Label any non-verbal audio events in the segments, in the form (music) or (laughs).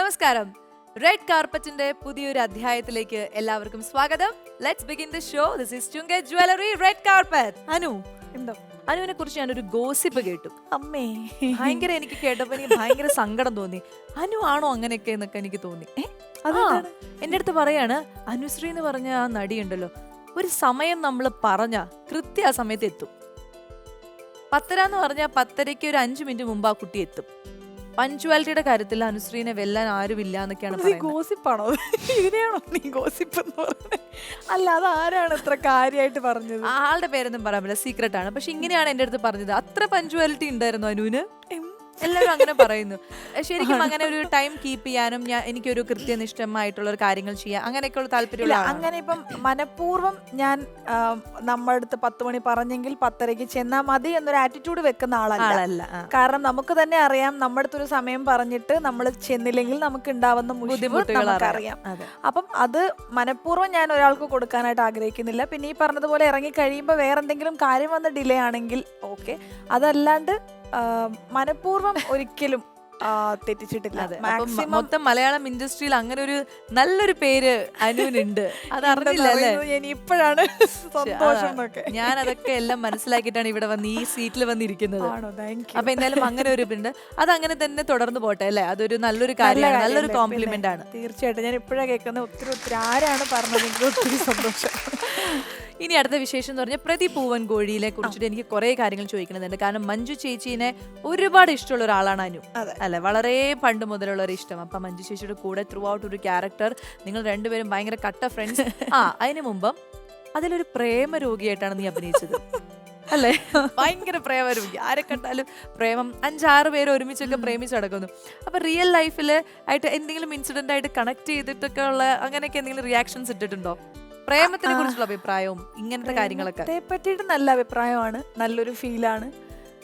നമസ്കാരം. റെഡ് കാർപ്പറ്റിന്റെ പുതിയൊരു അധ്യായത്തിലേക്ക് എല്ലാവർക്കും സ്വാഗതം. Let's begin the show this is Chunka jewellery red carpet Anu എന്തോ? അനുവിനെ കുറിച്ച് ഞാനൊരു ഗോസിപ്പ് കേട്ടു. അമ്മേ. ഭയങ്കര എനിക്ക് കേട്ടപ്പോ എനിക്ക് ഭയങ്കര സങ്കടം തോന്നി. അനു ആണോ അങ്ങനെയൊക്കെ എന്നൊക്കെ എനിക്ക് തോന്നി. അതാ എന്റെ എന്റെ അടുത്ത് പറയാണ് അനുശ്രീ എന്ന് പറഞ്ഞ ആ നടി ഉണ്ടല്ലോ. ഒരു സമയം നമ്മൾ പറഞ്ഞ കൃത്യ ആ സമയത്ത് എത്തും. പത്തര എന്ന് പറഞ്ഞാൽ പത്തരയ്ക്ക് ഒരു അഞ്ചു മിനിറ്റ് മുമ്പ് ആ കുട്ടി എത്തും. പഞ്ച്വാലിറ്റിയുടെ കാര്യത്തിൽ അനുശ്രീനെ വെല്ലാൻ ആരുമില്ല എന്നൊക്കെയാണ് പറയുന്നത്. ഗോസിപ്പാണോ? ഇതിനെയാണോ നീ ഗോസിപ്പ് എന്ന് പറഞ്ഞത് അല്ല അത് ആരാണ് ഇത്ര കാര്യമായിട്ട് പറഞ്ഞത്? ആളുടെ പേരൊന്നും പറയാൻ പറ്റില്ല. സീക്രട്ട് ആണ്. പക്ഷെ ഇങ്ങനെയാണ് എന്റെ അടുത്ത് പറഞ്ഞത്. അത്ര പഞ്ച്വാലിറ്റി ഉണ്ടായിരുന്നു അനുവിന്. എല്ലാവരും അങ്ങനെ പറയുന്നു. ശരിക്കും അങ്ങനെ ഒരു ടൈം കീപ്പ് ചെയ്യാനും ഞാൻ എനിക്കൊരു കൃത്യനിഷ്ഠമായിട്ടുള്ള ഒരു കാര്യങ്ങൾ ചെയ്യാൻ അങ്ങനെയൊക്കെയുള്ള താല്പര്യമില്ല അങ്ങനെ ഇപ്പം മനഃപൂർവം ഞാൻ നമ്മുടെ അടുത്ത് പത്ത് മണി പറഞ്ഞെങ്കിൽ പത്തരയ്ക്ക് ചെന്നാ മതി എന്നൊരു ആറ്റിറ്റ്യൂഡ് വെക്കുന്ന ആളല്ല. കാരണം നമുക്ക് തന്നെ അറിയാം നമ്മുടെ അടുത്തൊരു സമയം പറഞ്ഞിട്ട് നമ്മൾ ചെന്നില്ലെങ്കിൽ നമുക്ക് ഉണ്ടാവുന്ന ബുദ്ധിമുട്ട് ബുദ്ധിമുട്ടുകൾ നമുക്കറിയാം. അപ്പം അത് മനഃപൂർവം ഞാൻ ഒരാൾക്ക് കൊടുക്കാനായിട്ട് ആഗ്രഹിക്കുന്നില്ല. പിന്നെ ഈ പറഞ്ഞതുപോലെ ഇറങ്ങി കഴിയുമ്പോൾ വേറെ എന്തെങ്കിലും കാര്യം വന്ന് ഡിലേ ആണെങ്കിൽ ഓക്കെ അതല്ലാണ്ട് മനഃപൂർവം ഒരിക്കലും തെറ്റിച്ചിട്ടില്ല. മൊത്തം മലയാളം ഇൻഡസ്ട്രിയിൽ അങ്ങനെ ഒരു നല്ലൊരു പേര് അനുവിനുണ്ട്. അത്. അറിഞ്ഞില്ല അല്ലേ ഞാൻ ഇപ്പോഴാണ് സന്തോഷം ഞാൻ അതൊക്കെ എല്ലാം മനസ്സിലാക്കിയിട്ടാണ് ഇവിടെ വന്ന് ഈ സീറ്റിൽ വന്നിരിക്കുന്നത്. അപ്പൊ എന്തായാലും അങ്ങനെ ഒരു ഇതുണ്ട്. അത് അങ്ങനെ തന്നെ തുടർന്ന് പോട്ടെ അല്ലേ? അതൊരു നല്ലൊരു കാര്യമാണ് നല്ലൊരു കോംപ്ലിമെന്റ് ആണ്. തീർച്ചയായിട്ടും. ഞാൻ ഇപ്പോഴാണ് കേൾക്കുന്നത് ഒത്തിരി ഒത്തിരി ആരാണ് പറഞ്ഞത് ഒത്തിരി സന്തോഷം. (laughs) ഇനി അടുത്ത വിശേഷം എന്ന് പറഞ്ഞാൽ പ്രതി പൂവൻ കോഴിയിലെ കുറിച്ചിട്ട് എനിക്ക് കുറെ കാര്യങ്ങൾ ചോദിക്കണമെന്നുണ്ട് കാരണം മഞ്ജു ചേച്ചീനെ ഒരുപാട് ഇഷ്ടമുള്ള ഒരാളാണ് അനു. അല്ലെ? വളരെ പണ്ട് മുതലുള്ള ഒരു ഇഷ്ടം. അപ്പൊ മഞ്ജു ചേച്ചിയുടെ കൂടെ ത്രൂ ഔട്ട് ഒരു ക്യാരക്ടർ നിങ്ങൾ രണ്ടുപേരും ഭയങ്കര കട്ട ഫ്രണ്ട്സ് ആ അതിനു മുമ്പം അതിലൊരു പ്രേമ രോഗിയായിട്ടാണ് നീ അഭിനയിച്ചത്. അല്ലേ? ഭയങ്കര പ്രേമരോഗി. ആരെ കണ്ടാലും പ്രേമം അഞ്ചാറ് പേര് ഒരുമിച്ചൊക്കെ പ്രേമിച്ച് നടക്കുന്നു. അപ്പൊ റിയൽ ലൈഫിൽ ആയിട്ട് എന്തെങ്കിലും ഇൻസിഡന്റ് ആയിട്ട് കണക്ട് ചെയ്തിട്ടൊക്കെ ഉള്ള അങ്ങനെയൊക്കെ എന്തെങ്കിലും റിയാക്ഷൻസ് ഇട്ടിട്ടുണ്ടോ? പ്രേമത്തിനെ കുറിച്ചുള്ള അഭിപ്രായവും ഇങ്ങനത്തെ കാര്യങ്ങളൊക്കെ. പറ്റിയിട്ട് നല്ല അഭിപ്രായമാണ്. നല്ലൊരു ഫീലാണ്.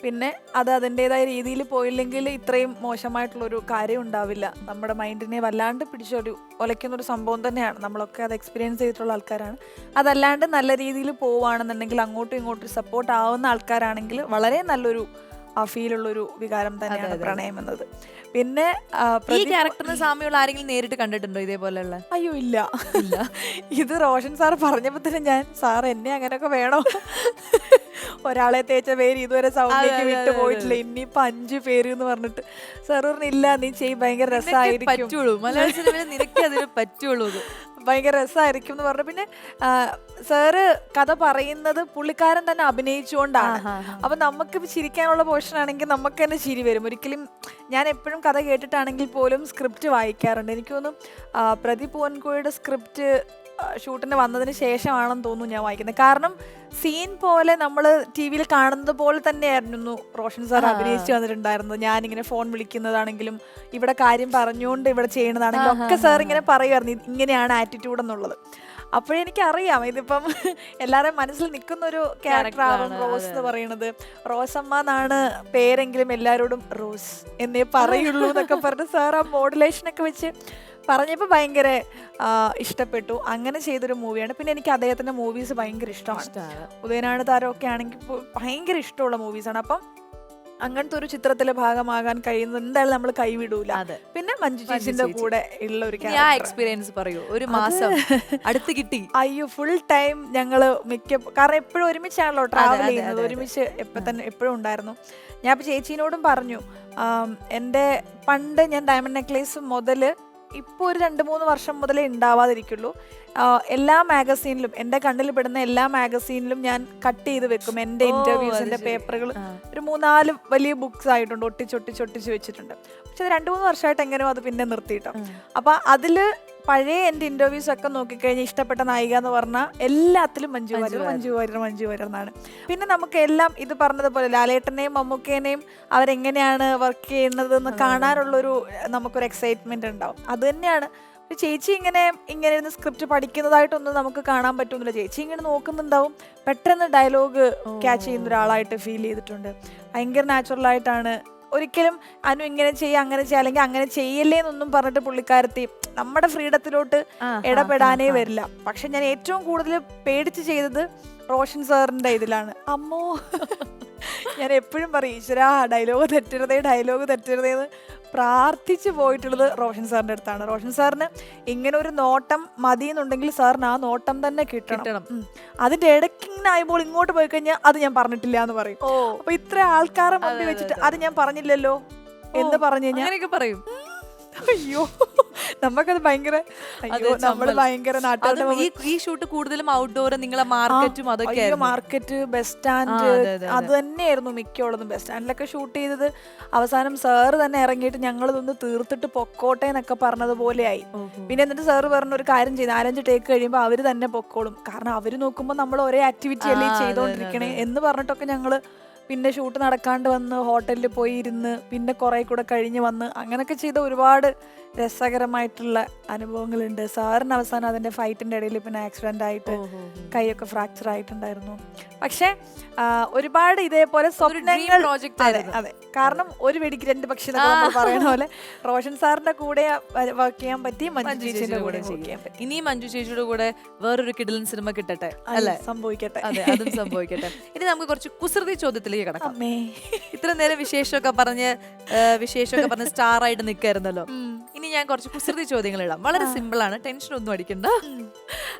പിന്നെ അത് അതിന്റെതായ രീതിയിൽ പോയില്ലെങ്കിൽ ഇത്രയും മോശമായിട്ടുള്ളൊരു കാര്യം ഉണ്ടാവില്ല. നമ്മുടെ മൈൻഡിനെ വല്ലാണ്ട് പിടിച്ചൊരു ഒലയ്ക്കുന്ന ഒരു സംഭവം തന്നെയാണ്. നമ്മളൊക്കെ അത് എക്സ്പീരിയൻസ് ചെയ്തിട്ടുള്ള ആൾക്കാരാണ്. അതല്ലാണ്ട് നല്ല രീതിയിൽ പോവുകയാണെന്നുണ്ടെങ്കിൽ അങ്ങോട്ടും ഇങ്ങോട്ടും സപ്പോർട്ട് ആവുന്ന ആൾക്കാരാണെങ്കിൽ വളരെ നല്ലൊരു ആ ഫീലുള്ളൊരു വികാരം തന്നെയാണ് പ്രണയം എന്നത്. പിന്നെ ഈ ക്യാരക്ടറിന് സാമ്യമുള്ള ആരെങ്കിലും നേരിട്ട് കണ്ടിട്ടുണ്ടോ ഇതേപോലെയുള്ള? അയ്യോ ഇല്ല. ഇല്ല. ഇത് റോഷൻ സാർ പറഞ്ഞപ്പോ തന്നെ ഞാൻ സാർ എന്നെ അങ്ങനെയൊക്കെ വേണോ? ഒരാളെ തേച്ച പേര് ഇതുവരെ സൗണ്ടിലേക്ക് വിട്ടു പോയിട്ടില്ല. ഇനിയിപ്പൊ അഞ്ച് പേര് എന്ന് പറഞ്ഞിട്ട്. സാർ പറഞ്ഞില്ല നീ ചെയ് ഭയങ്കര രസമായിരിക്കും പറ്റുള്ളൂ. മലയാള സിനിമയിൽ നിനക്ക് അതിന് പറ്റുള്ളൂ. ഭയങ്കര രസമായിരിക്കും എന്ന് പറഞ്ഞു. പിന്നെ സാറ് കഥ പറയുന്നത് പുള്ളിക്കാരൻ തന്നെ അഭിനയിച്ചുകൊണ്ടാണ്. അപ്പൊ നമുക്ക് ചിരിക്കാനുള്ള പോർഷൻ ആണെങ്കിൽ നമുക്ക് തന്നെ ചിരി വരും. ഒരിക്കലും ഞാൻ എപ്പോഴും കഥ കേട്ടിട്ടാണെങ്കിൽ പോലും സ്ക്രിപ്റ്റ് വായിക്കാറുണ്ട്. എനിക്ക് തോന്നുന്നു പ്രദീപ് പൂവൻകോയുടെ സ്ക്രിപ്റ്റ് ഷൂട്ടിന് വന്നതിന് ശേഷമാണെന്ന് തോന്നുന്നു ഞാൻ വായിക്കുന്നത്. കാരണം സീൻ പോലെ നമ്മൾ ടി വിയിൽ കാണുന്നത് പോലെ തന്നെയായിരുന്നു റോഷൻ സാർ. അഭിനയിച്ചു വന്നിട്ടുണ്ടായിരുന്നത്. ഞാനിങ്ങനെ ഫോൺ വിളിക്കുന്നതാണെങ്കിലും ഇവിടെ കാര്യം പറഞ്ഞുകൊണ്ട് ഇവിടെ ചെയ്യണതാണെങ്കിലും ഒക്കെ സാർ ഇങ്ങനെ പറയുമായിരുന്നു. "ഇത് ഇങ്ങനെയാണ് ആറ്റിറ്റ്യൂഡ് എന്നുള്ളത്. അപ്പോഴെനിക്ക് അറിയാം ഇതിപ്പം എല്ലാവരും മനസ്സിൽ നിൽക്കുന്ന ഒരു ആണ്, റോസ് എന്ന് പറയുന്നത്. റോസമ്മ എന്നാണ് പേരെങ്കിലും എല്ലാവരോടും റോസ് എന്നേ പറയുള്ളൂ എന്നൊക്കെ പറഞ്ഞ് സാർ ആ മോഡുലേഷനൊക്കെ വെച്ച് പറഞ്ഞപ്പോൾ ഭയങ്കര ഇഷ്ടപ്പെട്ടു. അങ്ങനെ ചെയ്തൊരു മൂവിയാണ്. പിന്നെ എനിക്ക് അദ്ദേഹത്തിന്റെ മൂവീസ് ഭയങ്കര ഇഷ്ടമാണ്. ഉദയനാട് താരമൊക്കെ ആണെങ്കിൽ ഭയങ്കര ഇഷ്ടമുള്ള മൂവീസാണ്. അപ്പം അങ്ങനത്തെ ഒരു ചിത്രത്തിലെ ഭാഗമാകാൻ കഴിയുന്നത് എന്തായാലും നമ്മൾ കൈവിടൂല. പിന്നെ മഞ്ജു ചേച്ചിന്റെ കൂടെ ഉള്ള ഒരു എക്സ്പീരിയൻസ് പറയൂ. ഒരു മാസം അടുത്ത് കിട്ടി. അയ്യോ ഫുൾ ടൈം ഞങ്ങൾ മിക്ക കാരണം എപ്പോഴും ഒരുമിച്ചാണല്ലോ ട്രാവൽ ചെയ്യുന്നത്. ഒരുമിച്ച് എപ്പോ തന്നെ എപ്പോഴും ഉണ്ടായിരുന്നു. ഞാൻ ഇപ്പൊ ചേച്ചീനോടും പറഞ്ഞു എന്റെ പണ്ട് ഞാൻ ഡയമണ്ട് നെക്ലേസ് മുതൽ ഇപ്പോൾ ഒരു രണ്ട് മൂന്ന് വർഷം മുതലേ ഉണ്ടാവാതിരിക്കുള്ളൂ എല്ലാ മാഗസീനിലും എന്റെ കണ്ണിൽ പെടുന്ന എല്ലാ മാഗസീനിലും ഞാൻ കട്ട് ചെയ്ത് വെക്കും. എന്റെ ഇന്റർവ്യൂസ് എന്റെ പേപ്പറുകൾ. ഒരു മൂന്നാൽ വലിയ ബുക്ക്സ് ആയിട്ടുണ്ട്. ഒട്ടിച്ചൊട്ടിച്ചൊട്ടിച്ച് വെച്ചിട്ടുണ്ട്. പക്ഷെ അത് രണ്ട് മൂന്ന് വർഷമായിട്ട് എങ്ങനെയോ അത് പിന്നെ നിർത്തിയിട്ടോ. അപ്പോൾ അതിൽ പഴയ എന്റെ ഇന്റർവ്യൂസ് ഒക്കെ നോക്കിക്കഴിഞ്ഞാൽ ഇഷ്ടപ്പെട്ട നായിക എന്ന് പറഞ്ഞാൽ എല്ലാത്തിലും മഞ്ജു വാര്യർ. മഞ്ജു വാര്യർ മഞ്ജു വാര്യർ എന്നാണ്. പിന്നെ നമുക്ക് എല്ലാം ഇത് പറഞ്ഞതുപോലെ ലാലേട്ടനെയും മമ്മൂക്കേനെയും അവരെങ്ങനെയാണ് വർക്ക് ചെയ്യുന്നത് എന്ന് കാണാനുള്ളൊരു നമുക്കൊരു എക്സൈറ്റ്മെന്റ് ഉണ്ടാവും. അത് തന്നെയാണ്. ചേച്ചി ഇങ്ങനെ ഇങ്ങനെ ഇരുന്ന് സ്ക്രിപ്റ്റ് പഠിക്കുന്നതായിട്ടൊന്നും നമുക്ക് കാണാൻ പറ്റുന്നില്ല. ചേച്ചി ഇങ്ങനെ നോക്കുന്നുണ്ടാവും. പെട്ടെന്ന് ഡയലോഗ് ക്യാച്ച് ചെയ്യുന്ന ഒരാളായിട്ട് ഫീൽ ചെയ്തിട്ടുണ്ട്. ഭയങ്കര നാച്ചുറൽ ആയിട്ടാണ് ഒരിക്കലും അനു ഇങ്ങനെ ചെയ്യുക അങ്ങനെ ചെയ്യുക അല്ലെങ്കിൽ അങ്ങനെ ചെയ്യല്ലേ എന്നൊന്നും പറഞ്ഞിട്ട് പുള്ളിക്കാരത്തി നമ്മുടെ ഫ്രീഡത്തിലോട്ട് ഇടപെടാനേ. വരില്ല പക്ഷെ ഞാൻ ഏറ്റവും കൂടുതൽ പേടിച്ച് ചെയ്തത് റോഷൻ സാറിന്റെ ഇതിലാണ്. അമ്മോ. ഞാൻ എപ്പോഴും പറയും ഈശ്വര ഡയലോഗ് തെറ്റരുതേ ഡയലോഗ് തെറ്റരുതേ എന്ന് പ്രാർത്ഥിച്ചു പോയിട്ടുള്ളത് റോഷൻ സാറിന്റെ അടുത്താണ്. റോഷൻ സാറിന് ഇങ്ങനെ ഒരു നോട്ടം മതി എന്നുണ്ടെങ്കിൽ സാറിന് ആ നോട്ടം തന്നെ കിട്ടണം. അതിന്റെ ഇടയ്ക്ക് ഇങ്ങനെ ആയപ്പോൾ ഇങ്ങോട്ട് പോയി കഴിഞ്ഞാൽ അത് ഞാൻ പറഞ്ഞിട്ടില്ല എന്ന് പറയും. അപ്പോൾ അപ്പൊ ഇത്ര ആൾക്കാരെ മുമ്പിൽ വെച്ചിട്ട് അത്. ഞാൻ പറഞ്ഞില്ലല്ലോ എന്ന് പറഞ്ഞു കഴിഞ്ഞാൽ പറയും. അയ്യോ നമ്മക്കത് ഭയങ്കര അയ്യോ നമ്മൾ. ഭയങ്കര നാട്ടുകാരുടെ അതും ഈ ഈ ഷൂട്ട് കൂടുതലും ഔട്ട്ഡോർ നിങ്ങളെ മാർക്കറ്റും അതൊക്കെ മാർക്കറ്റ് ബസ് സ്റ്റാൻഡ് ആ, അതെ, അതെ, അത്. തന്നെയായിരുന്നു മിക്കുള്ളതും ബസ് സ്റ്റാൻഡിലൊക്കെ ഷൂട്ട് ചെയ്തത് അവസാനം സാറ് തന്നെ ഇറങ്ങിയിട്ട് ഞങ്ങൾ ഇതൊന്ന് തീർത്തിട്ട് പൊക്കോട്ടെ എന്നൊക്കെ പറഞ്ഞതുപോലെയായി. പിന്നെ എന്നിട്ട് സാറ് പറഞ്ഞ ഒരു കാര്യം ചെയ്ത്. നാലഞ്ച് ടേക്ക് കഴിയുമ്പോൾ അവർ തന്നെ പൊക്കോളും. കാരണം അവർ നോക്കുമ്പോൾ നമ്മൾ ഒരേ ആക്ടിവിറ്റി അല്ലേ ആ, അതെ, ചെയ്തോണ്ടിരിക്കണേ അതെ. എന്ന് പറഞ്ഞിട്ടൊക്കെ ഞങ്ങൾ പിന്നെ ഷൂട്ട് നടക്കാണ്ട് വന്ന് ഹോട്ടലിൽ പോയി ഇരുന്ന് പിന്നെ കുറെ കൂടെ കഴിഞ്ഞ് വന്ന് അങ്ങനെയൊക്കെ ചെയ്ത ഒരുപാട് രസകരമായിട്ടുള്ള അനുഭവങ്ങളുണ്ട്. സാറിന് അവസാനം അതിന്റെ ഫൈറ്റിന്റെ ഇടയിൽ പിന്നെ ആക്സിഡന്റ് ആയിട്ട് കൈയൊക്കെ ഫ്രാക്ചർ ആയിട്ടുണ്ടായിരുന്നു. പക്ഷെ ഒരുപാട് ഇതേപോലെ സ്വപ്നങ്ങൾ അതെ അതെ. കാരണം ഒരു വെടിക്ക് രണ്ട് പക്ഷി പറയുന്ന പോലെ റോഷൻ സാറിന്റെ കൂടെ വർക്ക് ചെയ്യാൻ പറ്റി മഞ്ജു ചേച്ചിയുടെ കൂടെ ഇനി മഞ്ജു ചേച്ചിയുടെ കൂടെ വേറൊരു കിടലൻ സിനിമ കിട്ടട്ടെ അല്ലെ? സംഭവിക്കട്ടെ. അതെ അതും സംഭവിക്കട്ടെ. ഇനി നമുക്ക് കുറച്ച് കുസൃതി ചോദ്യത്തിലേക്ക് കിടക്കാം. അമ്മേ. ഇത്ര നേരം വിശേഷമൊക്കെ പറഞ്ഞ് വിശേഷമൊക്കെ പറഞ്ഞ് സ്റ്റാർ ആയിട്ട് നിൽക്കായിരുന്നല്ലോ ഇനി ഞാൻ കുറച്ച് കുസൃതി ചോദ്യങ്ങൾ ഇടാം. വളരെ സിമ്പിൾ ആണ്. ടെൻഷൻ ഒന്നും അടിക്കണ്ട.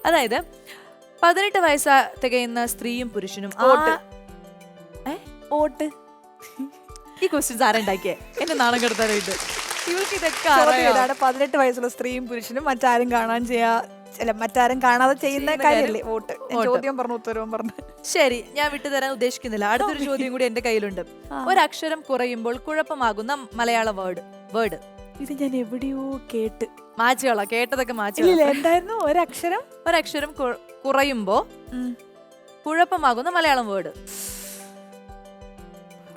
അതായത് പതിനെട്ട് വയസ്സ തികയുന്ന സ്ത്രീയും പുരുഷനും? ഓട്ട്. ഈ ക്വസ്റ്റ്യൻസ് ആരുണ്ടാക്കിയേ എന്നെ നാണം കെടുത്താനായിട്ട് ഇവർക്ക് ഇതൊക്കെ പതിനെട്ട് വയസ്സുള്ള സ്ത്രീയും പുരുഷനും മറ്റാരും കാണാൻ ചെയ്യാ അല്ല മറ്റാരും കാണാതെ ചെയ്യുന്ന കാര്യല്ലേ? കാര്യമല്ലേ വോട്ട് ചോദ്യം പറഞ്ഞു ഉത്തരവും പറഞ്ഞു. ശരി ഞാൻ വിട്ടുതരാൻ ഉദ്ദേശിക്കുന്നില്ല. അടുത്തൊരു ചോദ്യം കൂടി എന്റെ കയ്യിലുണ്ട്. ഒരക്ഷരം കുറയുമ്പോൾ കുഴപ്പമാകുന്ന മലയാള വേർഡ് വേർഡ് ഇത് ഞാൻ എവിടെയോ കേട്ട്. മാച്ചുകളാ കേട്ടതൊക്കെ മാച്ചു മാച്ചുകളാ എന്തായിരുന്നു? ഒരക്ഷരം? ഒരക്ഷരം കു- കുറയുമ്പോ. കുഴപ്പമാകുന്ന മലയാളം വേർഡ്.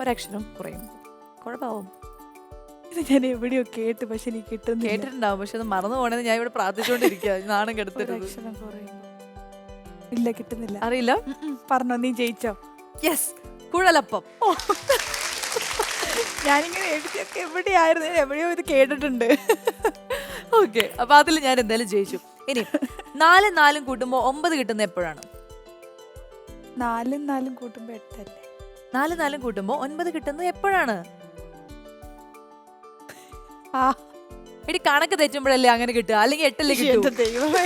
ഒരക്ഷരം കുറയും. കുഴപ്പമാവും. ഇത് ഞാൻ എവിടെയോ കേട്ട് പക്ഷെ എനിക്ക് കിട്ടുന്നില്ല. കേട്ടിട്ടുണ്ടാവും പക്ഷെ അത് മറന്നു പോണെന്ന് ഞാൻ ഇവിടെ പ്രാർത്ഥിച്ചുകൊണ്ടിരിക്കുക നാണം കെടുത്തരുത്. ഒരക്ഷരം കുറയുമ്പോ ഇല്ല കിട്ടുന്നില്ല. അറിയില്ല? ഉം ഉം. പറഞ്ഞോ നീ ജയിച്ചോ? യെസ് കുഴലപ്പം. ഞാനിങ്ങനെ എഴുതിയൊക്കെ എവിടെയായിരുന്നു എവിടെയോ ഇത് കേട്ടിട്ടുണ്ട്. ഓക്കെ അപ്പൊ അതിൽ ഞാൻ എന്തായാലും ജയിച്ചു. ഇനി നാലും നാലും കൂട്ടുമ്പോ ഒമ്പത് കിട്ടുന്ന എപ്പോഴാണ്? നാലും നാലും കൂട്ടുമ്പോ എട്ടല്ലേ? നാലും നാലും കൂട്ടുമ്പോ ഒൻപത് കിട്ടുന്നത് എപ്പോഴാണ്? എടി കണക്ക് തെറ്റുമ്പോഴല്ലേ അങ്ങനെ കിട്ടുക? അല്ലെങ്കിൽ എട്ടല്ലേ കിട്ടും? ദൈവമേ.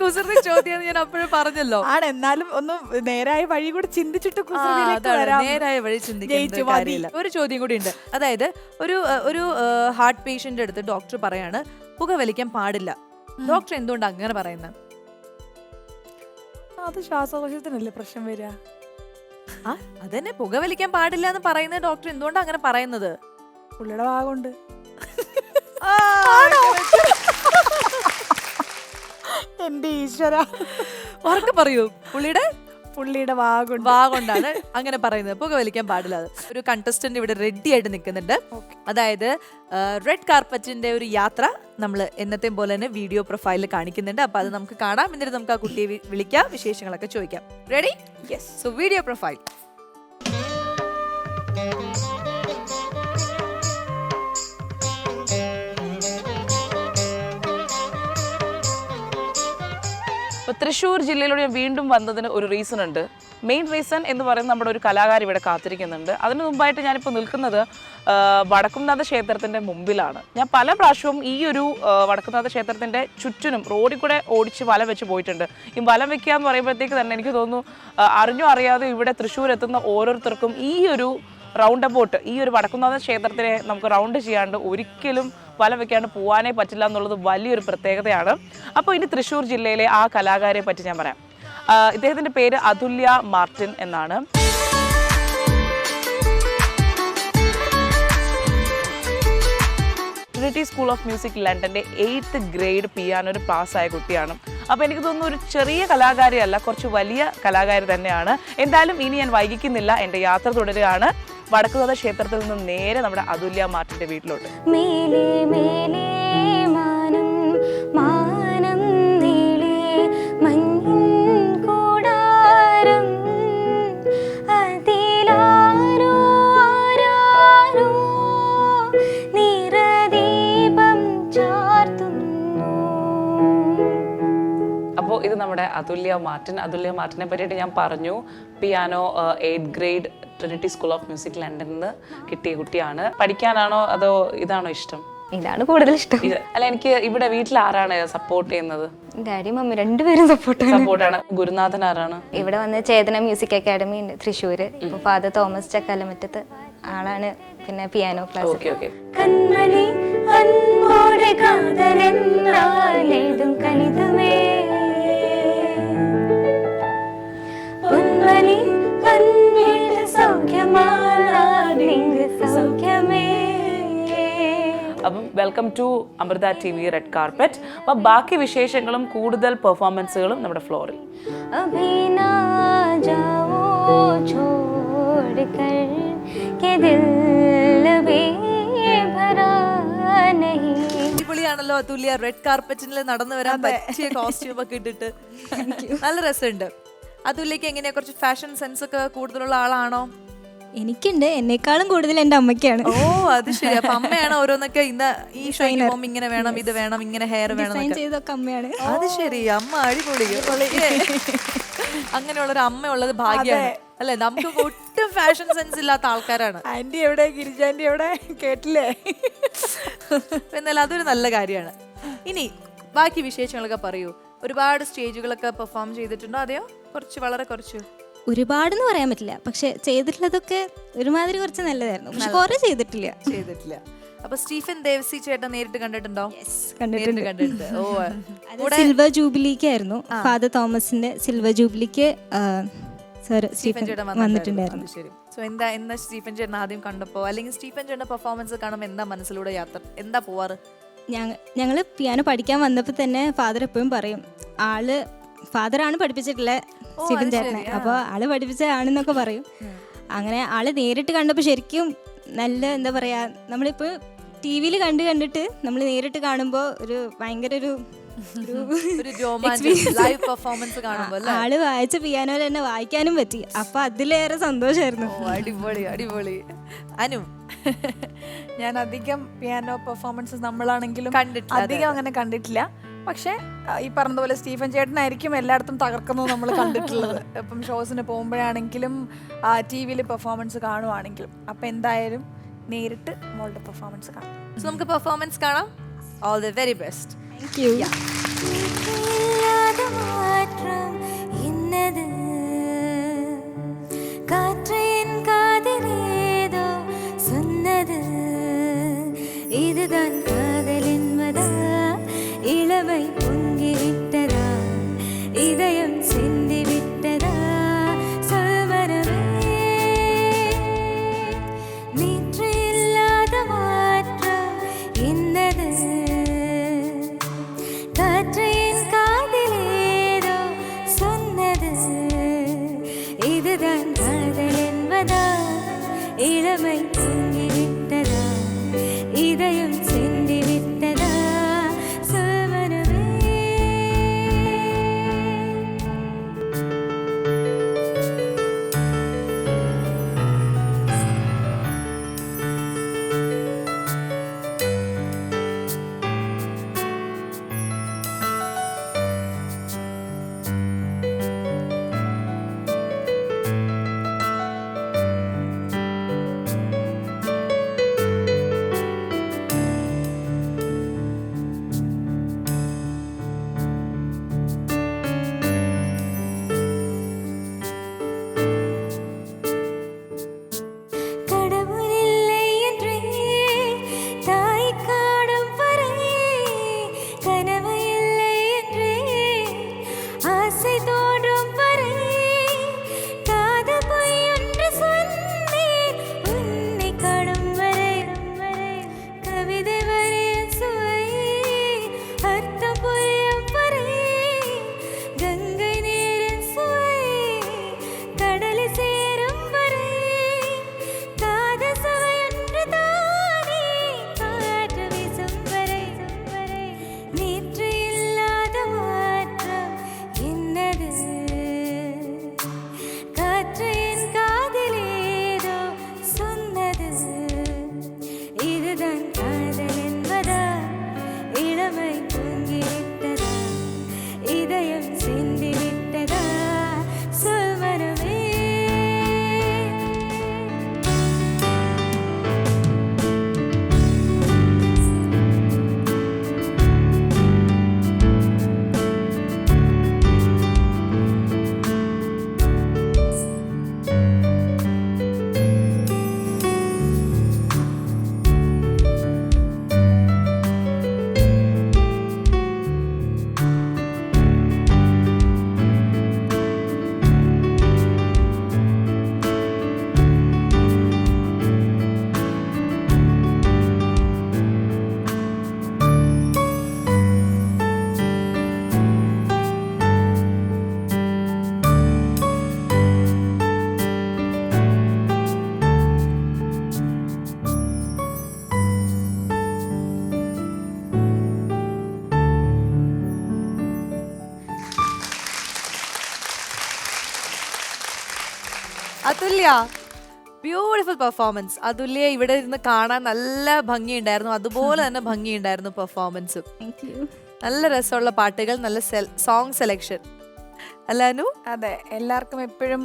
കുസൃതി ചോദ്യം ഞാൻ അപ്പോഴും പറഞ്ഞല്ലോ. ആണ് എന്നാലും ഒന്ന് നേരായ വഴി കൂടി ചിന്തിച്ചിട്ട് കുസൃതിയിലേക്ക് വരാം. നേരായ വഴി ജയിച്ചു, മതി. കാര്യമില്ല. ഒരു ചോദ്യം കൂടി ഉണ്ട്. അതായത് ഒരു അഹ്, ഒരു ഹാർട്ട് പേഷ്യന്റ് അടുത്ത് ഡോക്ടർ പറയാണ് പുകവലിക്കാൻ പാടില്ല. ഡോക്ടർ എന്തുകൊണ്ട് അങ്ങനെ പറയുന്നത് അത് ശ്വാസകോശത്തിനല്ലേ പ്രശ്നം വരിക? ആ അതന്നെ. പുക വലിക്കാൻ പാടില്ല എന്ന് പറയുന്ന ഡോക്ടർ എന്തുകൊണ്ടാണ് അങ്ങനെ പറയുന്നത്? പുള്ളിയുടെ ഭാഗമുണ്ട്. എന്റെ ഈശ്വര. ഉറക്കെ പറയൂ. പുള്ളിയുടെ? പുള്ളിയുടെ വാഗുണ്ട്. വാഗുണ്ടാണ്. അങ്ങനെ പറയുന്നത്. പുക വലിക്കാൻ പാടില്ല ഒരു കണ്ടസ്റ്റന്റ് ഇവിടെ റെഡി ആയിട്ട് നിൽക്കുന്നുണ്ട്. അതായത് റെഡ് കാർപ്പറ്റിന്റെ ഒരു യാത്ര നമ്മൾ എന്നത്തെയും പോലെ തന്നെ വീഡിയോ പ്രൊഫൈലിൽ കാണിക്കുന്നുണ്ട്. അപ്പൊ അത് നമുക്ക് കാണാം. എന്നിട്ട് നമുക്ക് ആ കുട്ടിയെ വിളിക്കാം. വിശേഷങ്ങളൊക്കെ ചോദിക്കാം. Ready yes so video profile Thrissur ജില്ലയിലൂടെ ഞാൻ വീണ്ടും വന്നതിന് ഒരു റീസൺ ഉണ്ട്. മെയിൻ റീസൺ എന്ന് പറയുന്നത് നമ്മുടെ ഒരു കലാകാരി ഇവിടെ കാത്തിരിക്കുന്നുണ്ട്. അതിന് മുമ്പായിട്ട് ഞാനിപ്പോൾ നിൽക്കുന്നത് വടക്കുംനാഥ ക്ഷേത്രത്തിന്റെ മുമ്പിലാണ്. ഞാൻ പല പ്രാവശ്യവും ഈ ഒരു വടക്കുംനാഥ ക്ഷേത്രത്തിന്റെ ചുറ്റിനും റോഡിൽ കൂടെ ഓടിച്ച് വലം വെച്ച് പോയിട്ടുണ്ട്. ഈ വലം വെക്കുക എന്ന് പറയുമ്പോഴത്തേക്ക് തന്നെ എനിക്ക് തോന്നുന്നു അറിഞ്ഞോ അറിയാതെ ഇവിടെ തൃശ്ശൂർ എത്തുന്ന ഓരോരുത്തർക്കും ഈ ഒരു റൗണ്ട് അബൌട്ട് ഈ ഒരു വടക്കുംനാഥ ക്ഷേത്രത്തിനെ നമുക്ക് റൗണ്ട് ചെയ്യാണ്ട് ഒരിക്കലും വല വെക്കാണ്ട് പോകാനേ പറ്റില്ല എന്നുള്ളത് വലിയൊരു പ്രത്യേകതയാണ്. അപ്പോൾ ഇനി തൃശ്ശൂർ ജില്ലയിലെ ആ കലാകാരെ പറ്റി ഞാൻ പറയാം. ഇദ്ദേഹത്തിന്റെ പേര് അതുല്യ മാർട്ടിൻ എന്നാണ്. ട്രിനിറ്റി സ്കൂൾ ഓഫ് മ്യൂസിക് ലണ്ടന്റെ എയ്ത്ത് ഗ്രേഡ് പിയാനോ പാസ്സായ കുട്ടിയാണ്. അപ്പോൾ എനിക്ക് തോന്നുന്നു ഒരു ചെറിയ കലാകാരിയല്ല കുറച്ച് വലിയ കലാകാരി തന്നെയാണ്. എന്തായാലും ഇനി ഞാൻ വൈകിക്കുന്നില്ല എന്റെ യാത്ര തുടരുകയാണ്. വടക്കുനാഥ ക്ഷേത്രത്തിൽ നിന്ന് നേരെ നമ്മുടെ അതുല്യ മാർട്ടിന്റെ വീട്ടിലോട്ട്. മേലേ മേലേ മാനം മാനം നീളേ മഞ്ഞിൻ കൂടാരം. അതിലാരോ ആരാരോ നിറദീപം ചാർത്തുന്നു. അപ്പോൾ ഇത് നമ്മുടെ അതുല്യ മാർട്ടിൻ അതുല്യ മാർട്ടിനെ പറ്റിയിട്ട് ഞാൻ പറഞ്ഞു. Piano eighth grade Trinity school of music ലണ്ടനിൽ നിന്ന് കിട്ടിയ കുട്ടിയാണ്. പഠിക്കാനാണോ അതോ ഇതാണോ ഇഷ്ടം? ഇതാണ് കൂടുതൽ ഇഷ്ടം. അല്ല എനിക്ക് ഇവിടെ വീട്ടിൽ ആരാണ് സപ്പോർട്ട് ചെയ്യുന്നത്? ഡാഡി മമ്മി രണ്ടുപേരും സപ്പോർട്ടാണ് സപ്പോർട്ടാണ് ഗുരുനാഥൻ ആരാണ്? ഇവിടെ വന്ന് ചേതന മ്യൂസിക് അക്കാദമി ഉണ്ട് തൃശ്ശൂര്. ഇപ്പൊ ഫാദർ തോമസ് ചക്കാലമറ്റത്ത് ആളാണ്. പിന്നെ പിയാനോ ക്ലാസ് ഓക്കെ ഓക്കെ കൺമണി അൻപോടെ കാതലെന്നാലേതും കണിതമേ. അപ്പം welcome to Amrita T V red carpet അപ്പം ബാക്കി വിശേഷങ്ങളും കൂടുതൽ പെർഫോമൻസുകളും നമ്മുടെ ഫ്ലോറിൽ അടിപൊളിയാണല്ലോ അതുല്യ. റെഡ് കാർപ്പറ്റിൽ നടന്നു വരാൻ പറ്റിയ കോസ്റ്റ്യൂം ഒക്കെ ഇട്ടിട്ട്. നല്ല രസമുണ്ട്. അതുല്യക്ക് എങ്ങനെയാ കുറച്ച് ഫാഷൻ സെൻസ് ഒക്കെ കൂടുതലുള്ള ആളാണോ? എനിക്കുണ്ട്. എന്നെക്കാളും കൂടുതൽ എന്റെ അമ്മയ്ക്കാണ്. ഓ അത് ശരി. അപ്പൊ അമ്മയാണ് ഓരോന്നൊക്കെ ഇന്ന് ഈ ഷൈനി ഫോം ഇങ്ങനെ വേണം ഇത് വേണം ഇങ്ങനെ ഹെയർ വേണം ചെയ്തൊക്കെ അമ്മയാണ്. അത് ശരി. അമ്മ അടിപൊളി. അങ്ങനെയുള്ള ഒരു അമ്മ ഉള്ളത് ഭാഗ്യമാണ് അല്ലെ? നമുക്ക് ഒട്ടും ഫാഷൻ സെൻസ് ഇല്ലാത്ത ആൾക്കാരാണ്. ആന്റി എവിടെ? ഗിരിജാന്റി എവിടെ? കേട്ടില്ലേ? എന്നാലും അതൊരു നല്ല കാര്യമാണ്. ഇനി ബാക്കി വിശേഷങ്ങളൊക്കെ പറയൂ. ഒരുപാട് സ്റ്റേജുകളൊക്കെ പെർഫോം ചെയ്തിട്ടുണ്ടോ? അതെയോ? കുറച്ച് വളരെ കുറച്ച്. ഒരുപാടെന്ന് പറയാൻ പറ്റില്ല. പക്ഷെ ചെയ്തിട്ടുള്ളതൊക്കെ ഒരുമാതിരി കുറച്ച് നല്ലതായിരുന്നു. പക്ഷെ കുറെ ചെയ്തിട്ടില്ല. ചെയ്തിട്ടില്ല. അപ്പൊ സ്റ്റീഫൻ ദേവസി ചേട്ടൻ നേരിട്ട് കണ്ടിട്ടുണ്ടോ? കണ്ടിട്ടുണ്ട്. കണ്ടിട്ടുണ്ട്. ഓ (laughs) സിൽവർ സിൽവർ ജൂബിലിക്കായിരുന്നു. ഫാദർ തോമസിന്റെ സിൽവർ ജൂബിലിക്ക് സർ സ്റ്റീഫൻ ചേട്ടൻ വന്നിട്ടുണ്ടായിരുന്നു. ശരി. സോ എന്താ എന്താ സ്റ്റീഫൻ ചേട്ടൻ ആദ്യം അല്ലെങ്കിൽ സ്റ്റീഫൻ പെർഫോമൻസ് കാണുമ്പോൾ എന്താ മനസ്സിലൂടെ യാത്ര? എന്താ പോവാറ്? ഞങ്ങൾ പിയാനോ പഠിക്കാൻ വന്നപ്പോൾ തന്നെ ഫാദർ എപ്പോഴും പറയും ആൾ ഫാദറാണ് പഠിപ്പിച്ചിട്ടുള്ളത് സ്റ്റീഫൻ ചേട്ടനെ. അപ്പോൾ ആൾ പഠിപ്പിച്ച ആണെന്നൊക്കെ പറയും. അങ്ങനെ ആൾ നേരിട്ട് കണ്ടപ്പോൾ ശരിക്കും നല്ല എന്താ പറയാ നമ്മളിപ്പോൾ ടി വിയിൽ കണ്ട് കണ്ടിട്ട് നമ്മൾ നേരിട്ട് കാണുമ്പോൾ ഒരു ഭയങ്കര ഒരു ഒരു (laughs) രോമാഞ്ചം ലൈവ് പെർഫോമൻസ് കാണുമ്പോ അല്ലേ? ആൾ വായിച്ച പിയാനോയിൽ തന്നെ വായിക്കാനും പറ്റി. അപ്പൊ അതിലേറെ സന്തോഷമായിരുന്നു അടിപൊളി അടിപൊളി. അനു (laughs) ഞാൻ അധികം പിയാനോ പെർഫോമൻസസ് നമ്മളാണെങ്കിലും കണ്ടിട്ടില്ല, അധികം അങ്ങനെ കണ്ടിട്ടില്ല. പക്ഷെ ഈ പറഞ്ഞതുപോലെ സ്റ്റീഫൻ ചേട്ടനായിരിക്കും എല്ലായിടത്തും തകർക്കുന്നത് നമ്മൾ കണ്ടിട്ടുള്ളത്. (laughs) ഇപ്പം ഷോസിന് പോകുമ്പോഴാണെങ്കിലും ടി വിയിൽ പെർഫോമൻസ് കാണുവാണെങ്കിലും അപ്പം എന്തായാലും നേരിട്ട് മോളുടെ പെർഫോമൻസ് കാണാം. സോ നമുക്ക് പെർഫോമൻസ് കാണാം. All the very best thank you Athulya. Beautiful performance Athulya ഇവിടെ ഇരുന്ന് കാണാൻ നല്ല ഭംഗിയുണ്ടായിരുന്നു. അതുപോലെ തന്നെ ഭംഗിയുണ്ടായിരുന്നു പെർഫോമൻസും നല്ല രസമുള്ള പാട്ടുകൾ നല്ല സോങ് സെലക്ഷൻ അല്ലാനു അതെ എല്ലാവർക്കും എപ്പോഴും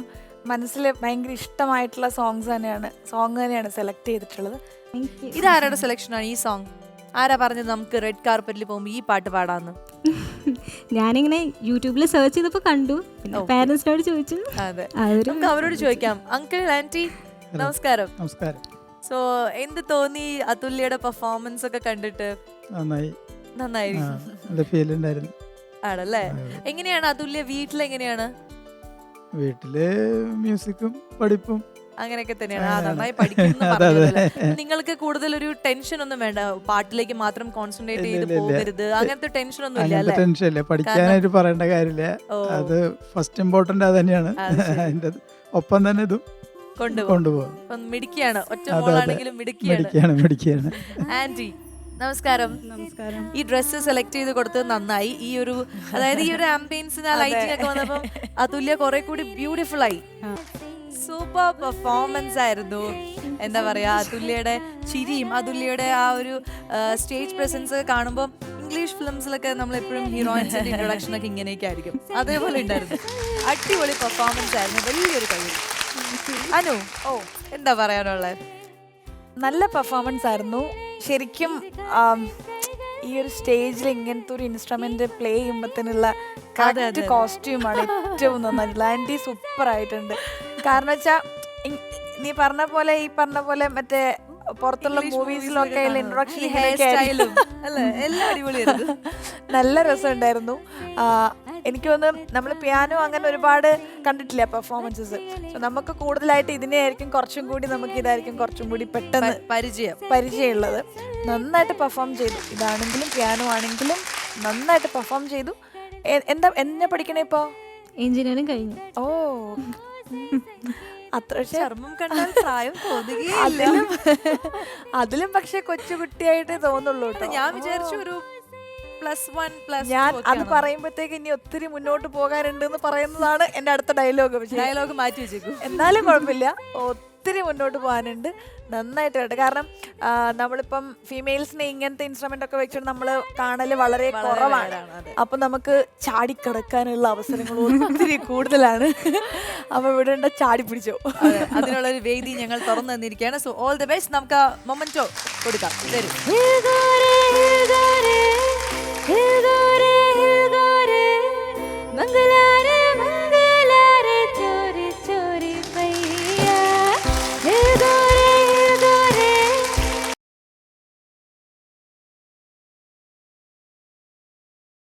മനസ്സിൽ ഭയങ്കര ഇഷ്ടമായിട്ടുള്ള സോങ്സ് തന്നെയാണ് സോങ് തന്നെയാണ് സെലക്ട് ചെയ്തിട്ടുള്ളത്. ഇതാരുടെ സെലക്ഷനാണ് ഈ സോങ് ആരാ പറഞ്ഞത് നമുക്ക് റെഡ് കാർപ്പറ്റിൽ പോകുമ്പോൾ ഈ പാട്ട് പാടാന്ന്? ഞാനിങ്ങനെ യൂട്യൂബിൽ സെർച്ച് ചെയ്തപ്പോൾ കണ്ടു. പിന്നെ. പാരൻസിനോട് ചോദിച്ചു. അതെ. നമുക്ക് അവരോട് ചോദിക്കാം. അങ്കിൾ ആന്റി നമസ്കാരം. നമസ്കാരം. സോ എന്ത് തോന്നി അതുല്യയുടെ പെർഫോമൻസ് ഒക്കെ കണ്ടിട്ട്? നന്നായി. നന്നായിരുന്നു ആണല്ലേ? എങ്ങനെയാണ് അതുല്യ വീട്ടിൽ എങ്ങനെയാണ് വീട്ടിൽ മ്യൂസിക്കും പഠിപ്പും. അങ്ങനെയൊക്കെ തന്നെയാണ്. ആ നന്നായി. പഠിക്കുന്നു. നിങ്ങൾക്ക് കൂടുതൽ ഒരു ടെൻഷൻ ഒന്നും വേണ്ട. പാട്ടിലേക്ക് മാത്രം കോൺസെൻട്രേറ്റ് ചെയ്ത്. പോകരുത്. അങ്ങനത്തെ ടെൻഷൻ ഒന്നും ഇല്ല ടെൻഷൻ ഇല്ല പഠിക്കാനായിട്ട് പറയേണ്ട കാര്യമില്ല. അത് ഫസ്റ്റ് ഇമ്പോർട്ടന്റ് അത് തന്നെയാണ്. അത് അതിന്റെ ഒപ്പം തന്നെ ഇതും കൊണ്ടുപോകും. മിടുക്കിയാണ്. ഒറ്റ മിടുക്കിയാണ്. പഠിക്കുകയാണ് ആന്റി നമസ്കാരം. നമസ്കാരം. ഈ ഡ്രസ്സ് സെലക്ട് ചെയ്ത് കൊടുത്തത് നന്നായി. ഈ ഒരു അതായത് ഈ ഒരു ആംബിയൻസിന് ലൈറ്റിംഗ് ഒക്കെ വന്നപ്പോൾ അതുല്യ കുറെ കൂടി ബ്യൂട്ടിഫുൾ ആയി. സൂപ്പർ പെർഫോമൻസ് ആയിരുന്നു. എന്താ പറയാ അതുല്യയുടെ ചിരിയും അതുല്യയുടെ ആ ഒരു സ്റ്റേജ് പ്രസൻസ് കാണുമ്പോൾ ഇംഗ്ലീഷ് ഫിലിംസിലൊക്കെ നമ്മൾ എപ്പോഴും ഹീറോയിൻസിന്റെ ഇൻട്രൊഡക്ഷൻ ഒക്കെ ഇങ്ങനെയൊക്കെ ആയിരിക്കും. അതേപോലെ ഉണ്ടായിരുന്നു. അടിപൊളി പെർഫോമൻസ് ആയിരുന്നു. വലിയൊരു കഴിവ്. അനു ഓ. എന്താ പറയാനുള്ളത് നല്ല പെർഫോമൻസ് ആയിരുന്നു. ശരിക്കും ഈ ഒരു സ്റ്റേജിൽ ഇങ്ങനത്തെ ഒരു ഇൻസ്ട്രുമെന്റ് പ്ലേ ചെയ്യുമ്പോഴത്തേനുള്ള കറക്റ്റ്. കോസ്റ്റ്യൂമാണ് ഏറ്റവും നന്നായിട്ട് ആന്റി സൂപ്പർ ആയിട്ടുണ്ട് കാരണം വെച്ചാ നീ പറഞ്ഞ പോലെ ഈ പറഞ്ഞ പോലെ മറ്റേ പുറത്തുള്ള മൂവീസിലൊക്കെ ഇൻട്രൊഡക്ഷൻ ഹെയർ സ്റ്റൈലും അല്ലേ? (laughs) എല്ലാം അടിപൊളിയായിരുന്നു. നല്ല രസമുണ്ടായിരുന്നു. ഉണ്ടായിരുന്നു എനിക്ക് തോന്നുന്നു നമ്മൾ പിയാനോ അങ്ങനെ ഒരുപാട് കണ്ടിട്ടില്ല പെർഫോമൻസസ് സോ നമുക്ക് കൂടുതലായിട്ട് ഇതിനെ ആയിരിക്കും കുറച്ചും കൂടി നമുക്ക് ഇതായിരിക്കും കുറച്ചും കൂടി പെട്ടെന്ന് പരിചയം. പരിചയമുള്ളത്. നന്നായിട്ട് പെർഫോം ചെയ്തു. ഇതാണെങ്കിലും പിയാനോ ആണെങ്കിലും നന്നായിട്ട് പെർഫോം ചെയ്തു. എന്താ എന്നെ പഠിക്കണേ ഇപ്പോ? എഞ്ചിനീയറിംഗ് കഴിഞ്ഞു. ഓ. (laughs) അത്ര. ചർമ്മം കണ്ടാൽ പ്രായം തോന്നുകയില്ല അതിലും അതിലും പക്ഷെ കൊച്ചുകുട്ടിയായിട്ടേ തോന്നുള്ളൂ കേട്ടോ ഞാൻ വിചാരിച്ചു ഒരു പ്ലസ് വൺ പ്ലസ് ഞാൻ അത് പറയുമ്പോഴത്തേക്ക് ഇനി ഒത്തിരി മുന്നോട്ട് പോകാനുണ്ട് എന്ന് പറയുന്നതാണ് എന്റെ അടുത്ത ഡയലോഗ് ഡയലോഗ് മാറ്റി വെച്ചേക്കും. എന്നാലും കുഴപ്പമില്ല. ഒത്തിരി മുന്നോട്ട് പോകാനുണ്ട്. നന്നായിട്ട് കേട്ടോ കാരണം നമ്മളിപ്പം ഫീമെയിൽസിനെ ഇങ്ങനത്തെ ഇൻസ്ട്രുമെന്റ് ഒക്കെ വെച്ചിട്ട് നമ്മൾ കാണൽ വളരെ കുറവാണ്. അപ്പൊ നമുക്ക് ചാടിക്കടക്കാനുള്ള അവസരങ്ങൾ ഒത്തിരി കൂടുതലാണ്. അപ്പോൾ ഇവിടെ ചാടി പിടിച്ചോ. അതിനുള്ള ഒരു വേദി ഞങ്ങൾ തുറന്നു തന്നിരിക്കുകയാണ്. സോ ഓൾ ദി ബെസ്റ്റ് നമുക്ക് മൊമെന്റോ കൊടുക്കാം. തരും